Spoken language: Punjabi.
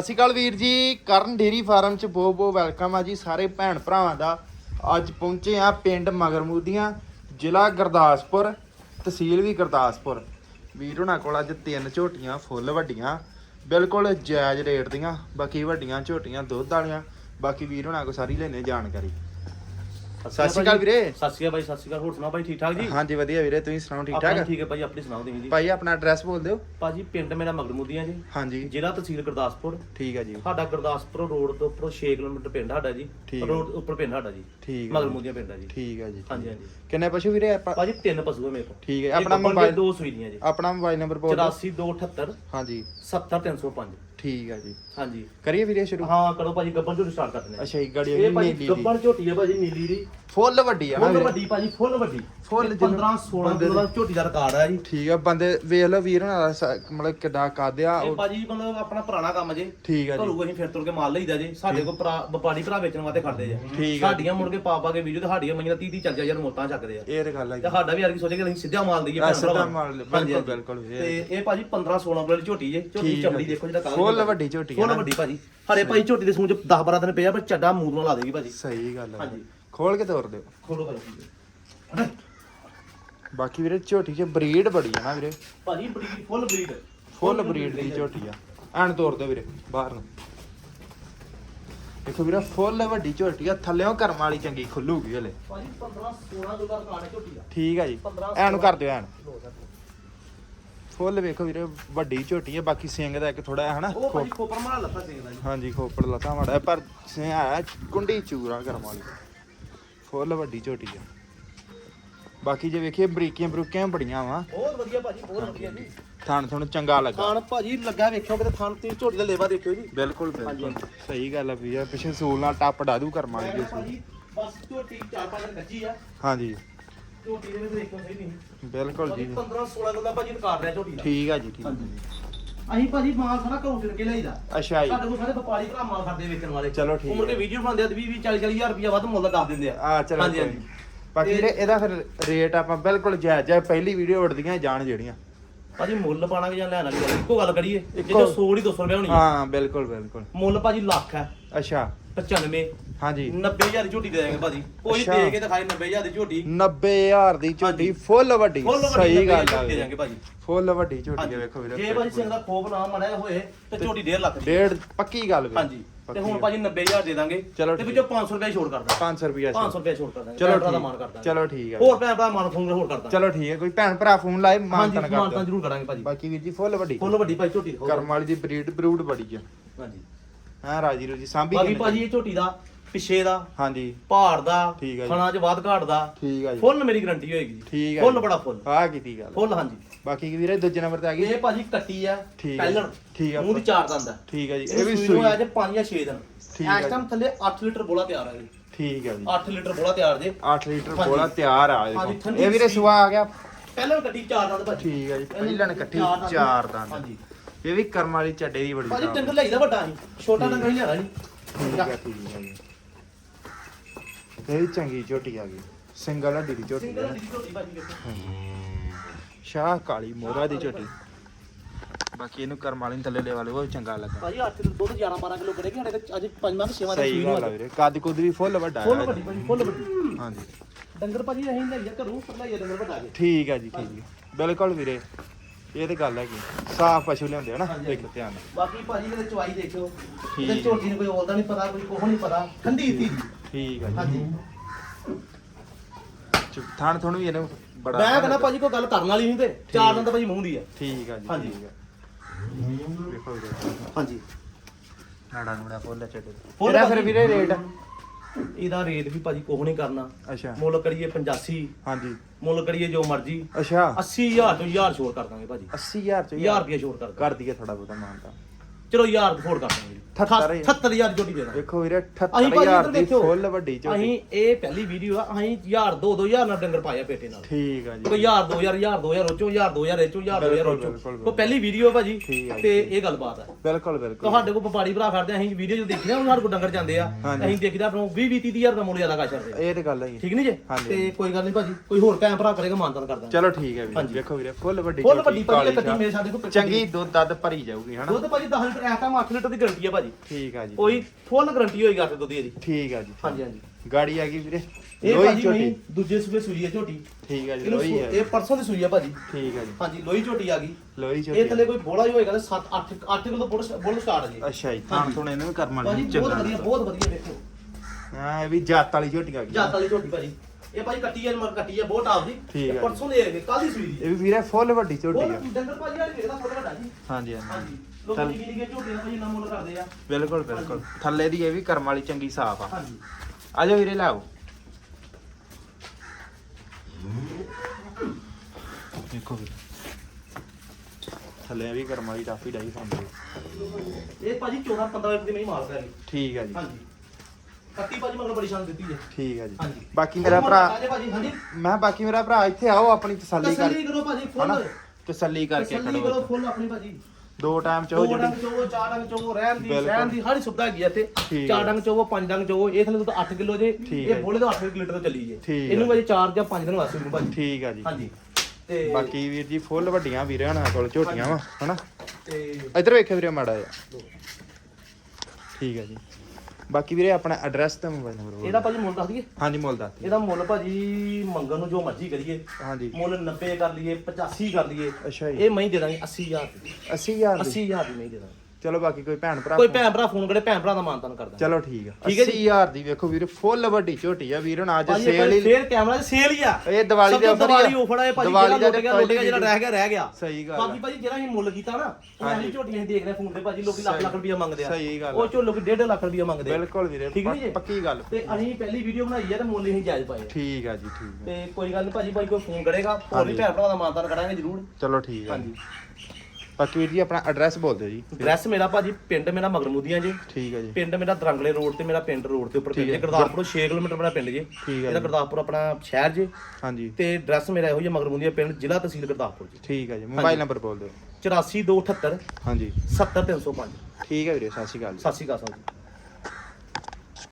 ਸਤਿ ਸ਼੍ਰੀ ਅਕਾਲ ਵੀਰ ਜੀ, ਕਰਨ ਡੇਰੀ ਫਾਰਮ ਚ ਬਹੁਤ ਬਹੁਤ ਵੈਲਕਮ ਆ ਜੀ, ਸਾਰੇ ਭੈਣ ਭਰਾਵਾਂ ਦਾ ਅੱਜ ਪਹੁੰਚੇ ਆ ਪਿੰਡ ਮਗਰਮੂਦੀਆਂ ਜ਼ਿਲ੍ਹਾ ਗੁਰਦਾਸਪੁਰ, ਤਹਿਸੀਲ ਵੀ ਗੁਰਦਾਸਪੁਰ। ਵੀਰ ਹੁਣਾਂ ਕੋਲ ਅੱਜ ਤਿੰਨ ਝੋਟੀਆਂ ਫੁੱਲ ਵੱਡੀਆਂ, ਬਿਲਕੁਲ ਜਾਇਜ਼ ਰੇਟ ਦੀਆਂ, ਬਾਕੀ ਵੱਡੀਆਂ ਝੋਟੀਆਂ, ਦੁੱਧ ਵਾਲੀਆਂ, ਬਾਕੀ ਵੀਰ ਹੁਣਾਂ ਕੋ ਸਾਰੀ ਲੈਣੇ ਜਾਣਕਾਰੀ। ਸਤਿ ਸ਼੍ਰੀ ਅਕਾਲ ਵੀਰੇ। ਸਤਿ ਸ਼੍ਰੀ ਅਕਾਲ ਬਾਈ ਸਤਿ ਸ਼੍ਰੀ ਅਕਾਲ। ਹੋਰ ਸੁਣਾਓ ਬਾਈ ਠੀਕ ਠਾਕ ਜੀ? ਹਾਂਜੀ ਵਧੀਆ ਵੀਰੇ ਤੁਸੀਂ ਸੁਣਾਓ ਠੀਕ ਆਪਣਾ ਠਾਕ ਠੀਕ ਹੈ ਬਾਈ ਆਪਣੀ ਸੁਣਾਓ ਤੁਸੀਂ ਜੀ ਭਾਈ ਆਪਣਾ ਐਡਰੈਸ ਬੋਲ ਦਿਓ। ਭਾਜੀ ਪਿੰਡ ਮੇਰਾ ਮਗਰਮੂਦੀਆਂ ਜੀ। ਹਾਂਜੀ। ਜ਼ਿਲ੍ਹਾ ਤਹਿਸੀਲ ਗੁਰਦਾਸਪੁਰ। ਠੀਕ ਹੈ ਜੀ। ਸਾਡਾ ਗੁਰਦਾਸਪੁਰ ਰੋਡ ਤੋਂ ਉੱਪਰੋਂ 6 ਕਿਲੋਮੀਟਰ ਪਿੰਡ ਸਾਡਾ ਜੀ। ਹੈ। ਰੋਡ ਉੱਪਰ ਪਿੰਡ ਸਾਡਾ ਜੀ। ਠੀਕ ਹੈ ਮਗਰਮੂਦੀਆਂ ਪਿੰਡ ਆ ਜੀ। ਠੀਕ ਹੈ ਜੀ ਹਾਂਜੀ ਹਾਂਜੀ। ਕਿੰਨੇ ਪਸ਼ੂ ਵੀਰੇ ਆਪਾਂ? ਭਾਜੀ ਤਿੰਨ ਪਸ਼ੂ ਆ ਮੇਰੇ ਕੋਲ। ਠੀਕ ਹੈ ਆਪਣਾ ਮੋਬਾਈਲ ਦੋ ਸੂਈਆਂ ਜੀ। ਆਪਣਾ ਮੋਬਾਈਲ ਨੰਬਰ ਬੋਲ ਦਿਓ। 84278 ਹਾਂਜੀ। 70305 ਠੀਕ ਹੈ ਜੀ। ਹਾਂਜੀ। ਕਰੀਏ ਵੀਰੇ ਸ਼ੁਰੂ? ਹਾਂ ਕਰੋ ਭਾਜੀ ਗੱਬਣ ਝੋਟੀ ਸਟਾਰਟ ਕਰਦੇ ਨੇ ਅੱਛਾ ਜੀ ਗੜੀ ਇਹ ਭਾਜੀ ਨੀਲੀ ਦੀ। ਗੱਬਣ ਝੋਟੀ ਹੈ ਭਾਜੀ ਨੀਲੀ ਦੀ। ਫੁੱਲ ਵੱਡੀ ਆ ਨਾ ਫੁੱਲ ਵੀਰੇ ਵੱਡੀ ਭਾਜੀ ਫੁੱਲ ਵੱਡੀ। ਫੁੱਲ ਇਹ ਜਿਹਨੂੰ 15 16 ਬੰਦੇ ਕਿਲੋ ਦਾ ਝੋਟੀ ਦਾ ਰਿਕਾਰਡ ਹੈ ਜੀ। ਠੀਕ ਆ ਬੰਦੇ ਵੇਖ ਲਓ ਵੀਰ ਦਾ ਸ- ਮਤਲਬ ਕੱਦ ਆ ਇਹ ਉਹ- ਭਾਜੀ ਮਤਲਬ ਆਪਣਾ ਪੁਰਾਣਾ ਕੰਮ ਜੇ। ਠੀਕ ਆ ਜੀ। ਘਰੋਂ ਅਸੀਂ ਫਿਰ ਤੁਰ ਕੇ ਮਾਲ ਲਈਦਾ ਜੀ। ਸਾਡੇ ਕੋਲ ਭਰਾ ਵਪਾਰੀ ਭਰਾ ਵੇਚਣ ਵਾਸਤੇ ਖੜਦੇ ਆ। ਠੀਕ ਆ ਸਾਡੀਆਂ ਮੁੜ ਕੇ ਪਾ ਪਾ ਕੇ ਵੀਡੀਓ ਤੇ ਸਾਡੀਆਂ ਮਈਆਂ 30 30 ਚੱਲ ਯਾਰ ਮੋਤਾਂ ਚੱਕਦੇ ਆ। ਇਹ ਤੇ ਗੱਲ ਤੇ ਹੈ ਸਾਡਾ ਵੀ ਯਾਰ ਕੀ ਸੋਚੇ ਕਿ ਅਸੀਂ ਸਿੱਧਾ ਮਾਲ ਦਈਏ ਆ ਭੈਣ ਸਿੱਧਾ ਭਰਾਵਾਂ ਨੂੰ। ਮਾਲ ਹਾਂਜੀ, ਬਿਲਕੁਲ ਹਾਂਜੀ। ਬਿਲਕੁਲ ਤੇ ਇਹ ਭਾਜੀ 15 16 ਵਾਲੀ ਝੋਟੀ ਜੇ। ਝੋਟੀ ਠੀਕ ਆ ਚਮੜੀ ਜੀ। ਦੇਖੋ ਜਿਹੜਾ ਫੁੱਲ ਵੱਡੀ ਝੋਟੀ ਆ ਫੁੱਲ ਨਾ। ਵੱਡੀ ਭਾਜੀ। ਹਰੇ ਭਾਈ ਝੋਟੀ ਦੇ ਸੂੰਚ 10 12 ਦਿਨ ਪਿਆ ਪਰ ਚੱਡਾ ਮੂੰਹ ਨਾਲ ਲਾ ਦੇਗੀ ਭਾਜੀ। ਸਹੀ ਗੱਲ ਹੈ ਹਾਂਜੀ। ਖੋਲ ਕੇ ਤੋਰ ਦਿਓ। ਖੋਲੋ ਭਾਜੀ ਬਾਕੀ ਵੀਰੇ ਝੋਟੀ 'ਚ ਬਰੀਡ ਬੜੀ ਆ ਨਾ ਵੀਰੇ। ਭਾਜੀ breed full breed. Full breed ਦੀ ਝੋਟੀ ਆ। ਐਨ ਤੋਰ ਦਿਓ ਵੀਰੇ ਬਾਹਰ ਨੂੰ। ਦੇਖੋ ਵੀਰੇ ਫੁੱਲ ਵੱਡੀ ਝੋਟੀ ਆ ਥੱਲੇੋਂ ਕਰਮ ਵਾਲੀ ਚੰਗੀ ਖੁੱਲੂਗੀ ਹਲੇ। ਭਾਜੀ 15 16 ਕਿਲੋ ਦਾ ਰਿਕਾਰਡ ਹੈ ਝੋਟੀ ਦਾ। ਠੀਕ ਆ ਜੀ। 15 ਐਨ ਕਰ ਦਿਓ ਐਨ। ਫੁੱਲ ਵੇਖੋ ਵੀਰੇ ਵੱਡੀ ਝੋਟੀ ਹੈ ਬਾਕੀ ਸਿੰਘ ਦਾ ਇੱਕ ਥੋੜਾ ਹਨਾ ਉਹ ਭਾਜੀ ਖੋਪਰ ਮਾਰਾ ਲੱਥਾ ਸਿੰਗਦਾ ਜੀ। ਹਾਂਜੀ ਖੋਪੜ ਲਤਾ ਮਾੜਾ ਹੈ, ਪਰ ਸਿੰਘ ਹੈ ਕੁੰਡੀ ਚੂਰਾ ਕਰਮ ਵਾਲੀ। ਫੁੱਲ ਵੱਡੀ ਝੋਟੀ ਆ। ਬਾਕੀ ਜੇ ਵੇਖੀਏ ਬਰੀਕੀਆਂ ਬਰੂਕੀਆਂ ਬੜੀਆਂ ਵਾ। ਬਹੁਤ ਵਧੀਆ ਭਾਜੀ ਬਹੁਤ ਵਧੀਆ ਜੀ। ਥਣ ਥਣ ਚੰਗਾ ਲੱਗਾ। ਥਾਨ ਭਾਜੀ ਲੱਗਾ ਵੇਖਿਓ ਕਿਤੇ ਥਾਨ ਤੇ ਝੋਟੀ ਦਾ ਲੇਵਾ ਦੇਖਿਓ ਜੀ। ਬਿਲਕੁਲ ਬਿਲਕੁਲ। ਸਹੀ ਗੱਲ ਆ ਵੀ ਯਾਰ ਪਿੱਛੇ ਸੂਲ ਨਾਲ ਟੱਪ ਡਾਦੂ ਕਰਮ ਵਾਲੀ ਜੀ ਭਾਜੀ ਬਸ ਝੋਟੀ ਚਾਰ ਪੰਜ ਦਿਨ ਕੱਚੀ ਆ। ਹਾਂਜੀ। ਝੋਟੀ ਦੇ ਵਿੱਚ ਦੇਖੋ ਸਹੀ ਨਹੀਂ। ਬਿਲਕੁਲ ਜੀ। 15 16 ਕਿਲੋ ਦਾ ਭਾਜੀ ਰਿਕਾਰਡ ਰਿਹਾ ਝੋਟੀ ਦਾ। ਠੀਕ ਆ ਜੀ ਠੀਕ ਆ। ਅਸੀਂ ਭਾਜੀ ਮਾਲ ਸਾਰਾ ਘਰੋਂ ਫਿਰ ਕੇ ਲਈਦਾ। ਅੱਛਾ ਜੀ। ਸਾਡੇ ਕੋਲ ਸਾਰੇ ਵਪਾਰੀ ਭਰਾ ਮਾਲ ਕਰਦੇ ਵੇਚਣ ਵਾਲੇ। ਚਲੋ ਠੀਕ ਉਮਰ ਹੈ। ਵੀਡੀਓ ਬਣਾਉਂਦੇ ਆ 20 20 40 40 ਹਜ਼ਾਰ ਰੁਪਇਆ ਵੱਧ ਮੁੱਲ ਦੱਸ ਦਿੰਦੇ ਆ। ਆ ਚਲੋ ਹਾਂਜੀ, ਕੋਈ ਹਾਂਜੀ। ਬਾਕੀ ਵੀਰੇ ਇਹਦਾ ਫਿਰ ਰੇਟ ਆਪਾਂ ਬਿਲਕੁਲ ਜਾਇਜ਼ ਜਾਇਜ਼ ਪਹਿਲੀ ਵੀਡੀਓ ਵੜਦੀਆਂ ਜਾਣ ਜਿਹੜੀਆਂ। ਭਾਜੀ ਮੁੱਲ ਪਾਣਾ ਕਿ ਜਾਂ ਲੈਣਾ ਕਿ? ਇੱਕੋ ਗੱਲ ਕਰੀਏ। ਜੇ ਇੱਕੋ- 100 ਹੀ 200 ਰੁਪਏ ਹੋਣੀ। ਆ। ਹਾਂ ਬਿਲਕੁਲ ਬਿਲਕੁਲ। ਮੁੱਲ ਭਾਜੀ ਲੱਖ ਹੈ। ਅੱਛਾ। 95 ਹਾਂਜੀ। 90000 ਦੀ ਝੋਟੀ ਦੇ ਦੇਵਾਂਗੇ ਭਾਜੀ। ਕੋਈ ਅੱਛਾ। ਦੇ ਕੇ ਦਿਖਾਏ 90000 ਦੀ ਝੋਟੀ। 90000 ਦੀ ਝੋਟੀ ਹਾਂਜੀ। ਫੁੱਲ ਵੱਡੀ। ਫੁੱਲ ਵੱਡੀ ਸਹੀ 90,000 ਗੱਲ ਆ ਦੇ ਵੀਰੇ। ਦੇਵਾਂਗੇ ਭਾਜੀ। ਫੁੱਲ ਵੱਡੀ ਝੋਟੀ ਹਾਂਜੀ। ਆ ਵੇਖੋ ਵੀਰੇ ਜੇ ਭਾਜੀ ਸਿੰਘ ਦਾ ਖੋਪ ਨਾ ਮਣਿਆ ਹੋਏ ਤੇ ਝੋਟੀ 1.5 ਲੱਖ ਦੀ। ਡੇਢ ਪੱਕੀ ਗੱਲ ਵੀਰੇ। ਹਾਂਜੀ। ਤੇ ਪੱਕੀ ਹੁਣ ਗੱਲ। ਭਾਜੀ 90000 ਦੇ ਦਾਂਗੇ ਚਲੋ ਤੇ ਠੀਕ। ਵਿੱਚੋਂ 500 ਰੁਪਏ ਛੋੜ ਕਰ ਦਾਂਗੇ 500 ਰੁਪਿਆ 500 ਰੁਪਏ ਛੋੜ ਕਰ ਦਾਂਗੇ ਚਲੋ ਭੈਣ ਭਰਾ ਦਾ ਠੀਕ। ਮਾਨ ਕਰ ਦਾਂਗੇ ਚਲੋ ਠੀਕ ਆ ਹੋਰ ਭੈਣ ਭਰਾ ਮਾਨ ਫੋਨ ਹੋਰ ਕਰ ਦਾਂਗੇ ਚਲੋ ਠੀਕ ਹੈ ਕੋਈ ਭੈਣ ਭਰਾ ਫੋਨ ਲਾਏ ਹਾਂਜੀ ਮਾਨਤਨ ਕਰ ਮਾਨ ਤਾਂ ਦਿਓ। ਜ਼ਰੂਰ ਕਰਾਂਗੇ ਭਾਜੀ। ਬਾਕੀ ਵੀਰ ਜੀ ਫੁੱਲ ਵੱਡੀ। ਫੁੱਲ ਵੱਡੀ ਭਾਈ ਝੋਟੀ ਹੋਰ। ਕਰਮ ਵਾਲੀ ਦੀ ਬਰੀਡ ਬਰੂਡ ਬੜੀ ਆ। ਹਾਂਜੀ। ਹਾਂ ਰਾਜੀ ਰੋਜੀ ਸਾਂਭੀ ਬਾਕੀ ਕਿੰਨੇ ਭਾਜੀ ਇਹ ਝੋਟੀ ਦਾ ਪਿੱਛੇ ਦਾ ਹਾਂਜੀ। ਪਹਾੜ ਦਾ ਠੀਕ ਆ ਜੀ। ਖਣਾ ਚ ਬਾਦ ਘਾਟ ਦਾ ਠੀਕ ਆ ਜੀ। ਫੁੱਲ ਮੇਰੀ ਗਰੰਟੀ ਹੋਏਗੀ ਜੀ। ਠੀਕ ਆ ਫੁੱਲ ਜੀ। ਬੜਾ ਫੁੱਲ। ਆ ਕੀਤੀ ਗੱਲ। ਫੁੱਲ ਹਾਂਜੀ। ਬਾਕੀ ਵੀਰੇ ਦੂਜੇ ਨੰਬਰ ਤੇ ਆ ਗਈ। ਇਹ ਭਾਜੀ ਕੱਟੀ ਆ ਠੀਕ ਆ। ਪਹਿਲਣ। ਠੀਕ ਆ। ਮੂੰਹ ਦੀ ਚਾਰ ਦੰਦ ਆ। ਠੀਕ ਹੈ ਜੀ। ਇਹ ਵੀ ਸੂਈ ਸੂਈ। ਨੂੰ ਆ ਜੇ 5 ਜਾਂ 6 ਦਿਨ। ਠੀਕ ਆ ਇਸ ਟਾਈਮ ਥੱਲੇ 8 ਲੀਟਰ ਬੋਲਾ ਤਿਆਰ ਆ ਜੀ। ਠੀਕ ਹੈ ਜੀ। 8 ਲੀਟਰ ਬੋਲਾ ਤਿਆਰ ਜੇ। 8 ਲੀਟਰ ਹਾਂਜੀ। ਕੋਲਾ ਤਿਆਰ ਆ ਹਾਂਜੀ, ਦੇਖੋ ਠੰਡੀ ਇਹ ਵੀਰੇ ਸੀ। ਸੁਆ ਆ ਗਿਆ। ਪਹਿਲਾਂ ਕੱਟੀ ਚਾਰ ਦੰਦ ਭਾਜੀ। ਠੀਕ ਹੈ ਜੀ। ਪਹਿਲਾਂ ਪਹਿਲਾਂ ਇਕੱਠੀ ਚਾਰ ਦੰਦ। ਚਾਰ ਦੰਦ। ਹਾਂਜੀ। ਇਹ ਵੀ ਕਰਮ ਵਾਲੀ ਚੱਡੇ ਦੀ ਬੜੀ ਭਾਜੀ ਟੰਗਰ ਲਈਦਾ ਵੱਡਾ ਨਹੀਂ ਛੋਟਾ। ਟੰਗਰ ਨਹੀਂ ਲੈਣਾ ਠੀਕ ਹੈ ਠੀਕ ਹੈ ਜੀ। ਇਹ ਵੀ ਚੰਗੀ ਝੋਟੀ ਆ ਗਈ। ਸਿੰਗਲ ਹੱਡੀ ਦੀ ਝੋਟੀ ਸਿੰਗਲ ਹੈ ਦੀ ਝੋਟੀ ਭਾਜੀ ਵੇਖੋ ਸ਼ਾਹ ਕਾਲੀ ਮੋਰਾ ਦੀ ਝੋਟੀ। ਬਾਕੀ ਇਹਨੂੰ ਕਰਮ ਵਾਲੀ ਨੂੰ ਥੱਲੇ ਲੈ ਵਾਲੇ ਉਹ ਚੰਗਾ ਲੱਗਾ। ਭਾਜੀ 8 ਕਿਲੋ ਦੁੱਧ 11 12 ਕਿਲੋ ਕਰੇਗੀ ਸਾਡੇ ਤੇ ਅੱਜ ਪੰਜਵਾਂ ਤੇ ਛੇਵਾਂ ਦਾ ਸਹੀ ਗੱਲ ਆ ਵੀਰੇ। ਕੱਦ ਕੁੱਦ ਵੀ ਫੁੱਲ ਵੱਡਾ ਫੁੱਲ ਹੈ ਵੱਡੀ ਭਾਜੀ ਫੁੱਲ ਵੱਡੀ। ਹਾਂਜੀ। ਡੰਗਰ ਭਾਜੀ ਅਸੀਂ ਲਈਏ ਘਰੋਂ ਪਰ ਲਈਏ ਡੰਗਰ ਵੱਡਾ ਠੀਕ ਹੈ ਜੀ ਠੀਕ ਹੈ ਬਿਲਕੁਲ ਵੀਰੇ। ਇਹ ਤੇ ਗੱਲ ਹੈਗੀ। ਸਾਫ਼ ਪਸ਼ੂ ਲਿਆਉਂਦੇ ਆ ਨਾ ਹਾਂਜੀ, ਦੇਖੋ ਧਿਆਨ ਨਾਲ। ਬਾਕੀ ਭਾਜੀ ਇਹਦੇ ਚਵਾਈ ਦੇਖਿਓ। ਠੀਕ। ਇਹਦੇ ਝੋਟੀ ਨੂੰ ਕੋਈ ਉਹਦਾ ਨਹੀਂ ਪਤਾ ਕੋਈ ਕੋਹ ਨਹੀਂ ਪਤਾ। ਠੰਡੀ ਸੀ ਠੀਕ ਹੈ ਜੀ। ਹਾਂਜੀ। ਚੁ- ਥਣ ਥਣ ਵੀ ਇਹਨੂੰ ਬੜਾ ਮੈਂ ਕਹਿੰਦਾ ਭਾਜੀ ਕੋਈ ਗੱਲ ਕਰਨ ਵਾਲੀ ਨਹੀਂ ਤੇ ਚਾਰ ਦਿਨ ਤਾਂ ਭਾਜੀ ਮੂੰਹ ਦੀ ਆ। ਠੀਕ ਹੈ ਜੀ ਹਾਂਜੀ। ਠੀਕ ਹੈ ਵੇਖੋ ਵੀਰੇ ਹਾਂਜੀ। ਨਾੜਾ ਨੂੜਾ ਫੁੱਲ ਚੱਡੇ ਫੁੱਲ ਇਹਦਾ ਫਿਰ। ਵੀਰੇ ਰੇਟ? ਇਹਦਾ ਰੇਟ ਵੀ ਭਾਜੀ ਕੋਹ ਨਹੀਂ ਕਰਨਾ। ਅੱਛਾ। ਮੁੱਲ ਕਰੀਏ 85 ਹਾਂਜੀ। ਮੁੱਲ ਕਰੀਏ ਜੋ ਮਰਜ਼ੀ। ਅੱਛਾ। 80000 ਤੋਂ 1000 ਛੋੜ ਕਰ ਦਾਂਗੇ ਭਾਜੀ। 80000 ਚ 1000 ਰੁਪਏ ਛੋੜ ਕਰ ਦਾਂਗੇ। ਕਰ ਦਈਏ ਥੋੜਾ ਬਹੁਤਾ ਮਾਨਤਾ ਚਲੋ 1000 ਛੋੜ ਕਰ ਦਾਂਗੇ ਜੀ। 78000 78000 ਝੋਟੀ ਦੇ ਦਾਂਗੇ ਵੇਖੋ ਵੀਰੇ ਅਸੀਂ ਭਾਜੀ 78000 ਇੱਧਰ ਦੀ ਫੁੱਲ ਵੱਡੀ ਝੋਟੀ। ਅਸੀਂ ਇਹ ਪਹਿਲੀ ਵੀਡੀਓ ਆ ਅਸੀਂ 1000 2 2000 ਨਾਲ ਡੰਗਰ ਪਾਇਆ ਪੇਟੇ ਨਾਲ। ਠੀਕ ਆ ਜੀ। ਕੋਈ 1000 2000 1000 2000 ਰੋਚੋ 1000 2000 ਰੋਚੋ 1000 2000 ਬਿਲਕੁਲ, ਰੋਚੋ। ਕੋ ਪਹਿਲੀ ਵੀਡੀਓ ਭਾਜੀ ਤੇ ਇਹ ਗੱਲਬਾਤ ਹੈ ਬਿਲਕੁਲ ਬਿਲਕੁਲ। ਤੁਹਾਡੇ ਕੋਲ ਵਪਾਰੀ ਭਰਾ ਆ, ਅਸੀਂ ਵੀਡੀਓ ਜੋ ਦੇਖੀ ਨਾ ਉਹ ਸਾਡੇ ਕੋਲ ਡੰਗਰ ਜਾਂਦੇ ਆ। ਅਸੀਂ ਦੇਖਦੇ ਆਪਣੋਂ 20 20 30000 ਦਾ ਮੁੱਲ ਜ਼ਿਆਦਾ ਕਰ ਛੱਡਦੇ ਇਹ ਤੇ ਗੱਲ ਹੈ ਜੀ। ਠੀਕ ਨਹੀਂ ਜੇ। ਤੇ ਕੋਈ ਗੱਲ ਨਹੀਂ ਭਾਜੀ ਕੋਈ ਹੋਰ ਭੈਣ ਭਰਾ ਕਰੇਗਾ ਮਾਨਤਾਨ ਕਰਦਾ ਚਲੋ ਠੀਕ ਹੈ ਵੀਰੇ। ਵੇਖੋ ਵੀਰੇ ਫੁੱਲ ਵੱਡੀ ਫੁੱਲ ਵੱਡੀ ਭਾਜੀ ਕਾਲੀ ਕੱਟੀ ਸ਼ਾਹ। ਮੇਰੇ ਸਾਡੇ ਕੋਲ ਚੰਗੀ ਦੁੱਧ ਦੱਧ ਭਰੀ ਜਾਊਗੀ ਹਨਾ? ਦੁੱਧ ਭਾਜੀ 10 ਲੀਟਰ ਐਟਮ 8 ਲੀਟਰ ਦੀ ਗਾਰੰਟੀ ਆ ਭਾਜੀ। ਠੀਕ ਆ ਜੀ ਕੋਈ ਫੁੱਲ ਗਾਰੰਟੀ ਹੋਏਗੀ ਅੱਠ ਦੁੱਧ ਦੀ ਇਹਦੀ। ਠੀਕ ਆ ਜੀ ਹਾਂਜੀ ਹਾਂਜੀ। ਗਾੜੀ ਆ ਗਈ ਵੀਰੇ। ਇਹ ਭਾਜੀ ਨਹੀਂ ਦੂਜੇ ਸੂਬੇ ਸੂਈ ਹੈ ਝੋਟੀ। ਠੀਕ ਆ ਜੀ ਸੂ- ਹੈ ਇਹ ਪਰਸੋਂ ਦੀ ਸੂਈ ਹੈ ਭਾਜੀ। ਠੀਕ ਆ ਜੀ। ਹਾਂਜੀ ਲੋਹੀ ਝੋਟੀ ਆ ਗਈ। ਲੋਹੀ ਇਹ ਝੋਟੀ ਥੱਲੇ ਕੋਈ ਬੋਲਾ ਹੀ ਹੋਏਗਾ 7 8 8 ਕਿਲੋ ਬੋਲ ਬੋਲ ਸਟਾਰਟ ਜੀ। ਅੱਛਾ ਜੀ ਤਾਂ। ਸੁਣ ਇਹਨੂੰ ਕਰਮ ਭਾਜੀ ਵਾਲੀ ਬਹੁਤ ਚੰਗਾ ਵਧੀਆ ਬਹੁਤ ਵਧੀਆ ਦੇਖੋ। ਹਾਂ ਇਹ ਵੀ ਜਾਤ ਵਾਲੀ ਝੋਟੀ ਆ ਗਈ। ਜਾਤ ਵਾਲੀ ਝੋਟੀ ਭਾਜੀ। ਇਹ ਭਾਜੀ ਕੱਟੀ ਹੈ ਮਰ ਕੱਟੀ ਹੈ ਬਹੁਤ ਟਾਪ ਦੀ। ਠੀਕ ਇਹ ਆ ਪਰਸੋਂ ਦੇ ਕੱਲ ਦੀ ਸੂਈ ਦੀ। ਇਹ ਵੀ ਵੀਰੇ ਫੁੱਲ ਵੱਡੀ ਝੋਟੀ ਆ। ਡੰਗਰ ਭਾਜੀ ਵਾਲੀ ਵੇਖਦਾ ਫੋਟੋ ਵੱਡਾ ਜੀ। ਹਾਂਜੀ। ਹਾਂਜੀ। ਲੋਕ ਚੱਲ। ਨਿੱਕੀ ਨਿੱਕੀ ਝੋਟੀਆਂ ਭਾਜੀ ਨਾ ਮੁੱਲ ਕਰਦੇ ਆ। ਬਿਲਕੁਲ ਬਿਲਕੁਲ। ਥੱਲੇ ਦੀ ਇਹ ਵੀ ਕਰਮ ਵਾਲੀ ਚੰਗੀ ਸਾਫ਼ ਆ। ਹਾਂਜੀ। ਆ ਜਾਓ ਵੀਰੇ ਲਾਓ। ਦੇਖੋ ਵੀਰੇ। ਥੱਲੇ ਵੀ ਕਰਮ ਵਾਲੀ ਟਾਫੀ ਡਾਈ ਹੁੰਦੀ ਇਹ ਭਾਜੀ 14 15 ਰੁਪਏ ਦੀ ਨਹੀਂ ਮਾਲ ਕਰੀ ਠੀਕ ਆ ਜੀ। ਹਾਂਜੀ। ਕੱਟੀ ਭਾਜੀ ਮਗਰ ਬੜੀ ਸ਼ਾਨ ਦਿੱਤੀ ਹੈ ਠੀਕ ਆ ਜੀ। ਹਾਂਜੀ। ਬਾਕੀ ਮੇਰਾ ਭਰਾ ਹਾਂਜੀ ਭਾਜੀ ਹਾਂਜੀ। ਮੈਂ ਬਾਕੀ ਮੇਰਾ ਭਰਾ ਇੱਥੇ ਆਓ ਆਪਣੀ ਤਸੱਲੀ ਕਰ ਤਸੱਲੀ ਕਰੋ ਭਾਜੀ ਹਨਾ? ਫੁੱਲ। ਤਸੱਲੀ ਕਰਕੇ ਤਸੱਲੀ ਕਰੋ ਖੜੋ ਫੁੱਲ ਆਪਣੀ ਭਾਜੀ। ਦੋ ਟਾਈਮ ਚ ਦੋ ਡੰਗ ਜਿਹੜੀ ਚੋਵੋ ਚਾਰ ਡੰਗ ਚੋਵੋ ਰਹਿਣ ਦੀ ਬਿਲਕੁਲ। ਰਹਿਣ ਦੀ ਹਰ ਸੁਵਿਧਾ ਹੈਗੀ ਆ ਇੱਥੇ। ਠੀਕ ਚਾਰ। ਡੰਗ ਚੋਵੋ ਪੰਜ ਡੰਗ ਚੋਵੋ ਇਹ ਥੱਲੇ ਤੋਂ 8 ਕਿਲੋ ਜੇ ਠੀਕ ਹੈ। ਇਹ ਬੋਲੇ ਤੋਂ 8 ਲੀਟਰ ਤੋਂ ਚੱਲੀ ਜੇ। ਠੀਕ ਇਹਨੂੰ। ਭਾਜੀ 4 ਜਾਂ 5 ਦਿਨ ਵਾਸਤੇ ਨੂੰ ਭਾਜੀ। ਠੀਕ ਆ ਜੀ। ਹਾਂਜੀ। ਤੇ ਬਾਕੀ ਵੀਰ ਜੀ ਫੁੱਲ ਵੱਡੀਆਂ ਵੀਰੇ ਹਣਾ ਕੋਲ ਝੋਟੀਆਂ ਵਾ ਹਨਾ? ਤੇ ਇੱਧਰ ਵੇਖਿਓ ਵੀਰੇ ਮਾੜਾ ਜਿਹਾ। ਠੀਕ ਆ ਜੀ। ਬਾਕੀ ਵੀਰੇ ਆਪਣਾ ਐਡਰੈਸ ਤੇ ਮੋਬਾਈਲ ਨੰਬਰ ਇਹਦਾ ਭਾਜੀ ਮੁੱਲ ਦੱਸ ਦਈਏ? ਹਾਂਜੀ ਮੁੱਲ ਦੱਸ ਦਿਓ। ਇਹਦਾ ਮੁੱਲ ਭਾਜੀ ਮੰਗਣ ਨੂੰ ਜੋ ਮਰਜ਼ੀ ਕਰੀਏ। ਹਾਂਜੀ। ਮੁੱਲ 90 ਕਰ ਲਈਏ 85 ਕਰ ਲਈਏ। ਅੱਛਾ ਜੀ। ਇਹ ਮੈਂ ਹੀ ਦੇ ਦਾਂਗੇ 80000 ਦੀ। 80000 ਦੀ? 80000 ਦੀ ਮੈਂ ਹੀ ਦੇ ਦਾਂਗੇ। ਚਲੋ ਬਾਕੀ ਕੋਈ ਭੈਣ ਭਰਾ ਕੋਈ ਭੈਣ ਭਰਾ ਫੋਨ ਕਰੇ ਭੈਣ ਭਰਾ ਦਾ ਮਾਨਤਾਨ ਕਰਦਾ ਚਲੋ ਠੀਕ ਆ ਠੀਕ ਹੈ ਜੀ। 80000 ਦੀ ਵੇਖੋ ਵੀਰੇ ਫੁੱਲ ਵੱਡੀ ਝੋਟੀ ਆ ਵੀਰ ਹੁਣ ਅੱਜ ਸੇਲ ਹੀ ਫੇਰ ਕੈਮਰਾ 'ਚ ਸੇਲ ਹੀ ਆ ਇਹ ਦੀਵਾਲੀ ਦੇ ਤੋਂ ਦੀਵਾਲੀ ਆ। ਆਫਰ ਹੈ ਭਾਜੀ ਜਿਹੜਾ ਲੁੱਟ ਗਿਆ ਲੁੱਟ ਗਿਆ ਜਿਹੜਾ ਰਹਿ ਗਿਆ ਰਹਿ ਗਿਆ ਸਹੀ ਗੱਲ ਬਾਕੀ ਆ। ਭਾਜੀ ਜਿਹੜਾ ਅਸੀਂ ਮੁੱਲ ਕੀਤਾ ਨਾ ਉਹ। ਅਸੀਂ ਝੋਟੀਆਂ ਅਸੀਂ ਦੇਖ ਰਹੇ ਫੋਨ ਤੇ ਭਾਜੀ ਲੋਕੀ ਲੱਖ ਲੱਖ ਰੁਪਇਆ ਮੰਗਦੇ ਆ ਸਹੀ ਗੱਲ ਆ। ਉਹ ਚੋ ਲੋਕੀ 1.5 ਲੱਖ ਰੁਪਇਆ ਮੰਗਦੇ ਆ ਬਿਲਕੁਲ ਵੀਰੇ ਠੀਕ? ਪੱਕੀ ਗੱਲ ਤੇ ਅਸੀਂ ਪਹਿਲੀ ਵੀਡੀਓ ਬਣਾਈ ਹੈ ਤੇ ਮੁੱਲ ਅਸੀਂ ਜਾਇਜ਼ ਪਾਏ ਆ। ਠੀਕ ਆ ਜੀ ਠੀਕ ਆ ਤੇ ਕੋਈ ਗੱਲ ਨਹੀਂ ਭਾਜੀ ਭਾਈ ਕੋਈ ਫੋਨ ਕਰੇਗਾ ਹੋਰ ਵੀ। ਭੈਣ ਭਰਾ ਦਾ ਮਾਨਤਾਨ ਕਰਾਂਗੇ ਜ਼ਰੂਰ ਚਲੋ ਠੀਕ ਆ ਹਾਂਜੀ ਬਾਕੀ ਵੀਰ ਜੀ ਆਪਣਾ ਐਡਰੈਸ ਬੋਲ ਦਿਓ ਜੀ। ਐਡਰੈਸ ਮੇਰਾ ਭਾਜੀ ਪਿੰਡ ਮੇਰਾ ਮਗਰਮੂਦੀਆਂ ਜੀ। ਠੀਕ ਆ ਜੀ। ਪਿੰਡ ਮੇਰਾ ਦਰੰਗਲੇ ਰੋਡ ਤੇ ਮੇਰਾ ਪਿੰਡ ਰੋਡ ਦੇ ਉੱਪਰ ਪਿੰਡ ਹੈ। ਹੈ। ਗੁਰਦਾਸਪੁਰ 6 ਕਿਲੋਮੀਟਰ ਮੇਰਾ ਪਿੰਡ ਜੀ। ਠੀਕ ਹੈ ਇਹਦਾ ਜੀ। ਗੁਰਦਾਸਪੁਰ ਆਪਣਾ ਸ਼ਹਿਰ ਜੀ। ਹਾਂਜੀ। ਤੇ ਐਡਰੈਸ ਮੇਰਾ ਇਹੋ ਜਿਹਾ ਮਗਰਮੂਦੀਆਂ ਪਿੰਡ ਜ਼ਿਲ੍ਹਾ ਤਹਿਸੀਲ ਗੁਰਦਾਸਪੁਰ ਜੀ। ਠੀਕ ਆ ਜੀ। ਮੋਬਾਈਲ ਨੰਬਰ ਬੋਲ ਦਿਓ। 84278 ਹਾਂਜੀ। 70305 ਠੀਕ ਹੈ ਵੀਰੇ ਸਤਿ ਸ਼੍ਰੀ ਅਕਾਲ ਜੀ। ਸਤਿ ਸ਼੍ਰੀ ਅਕਾਲ ਸਾਹਿਬ ਜੀ।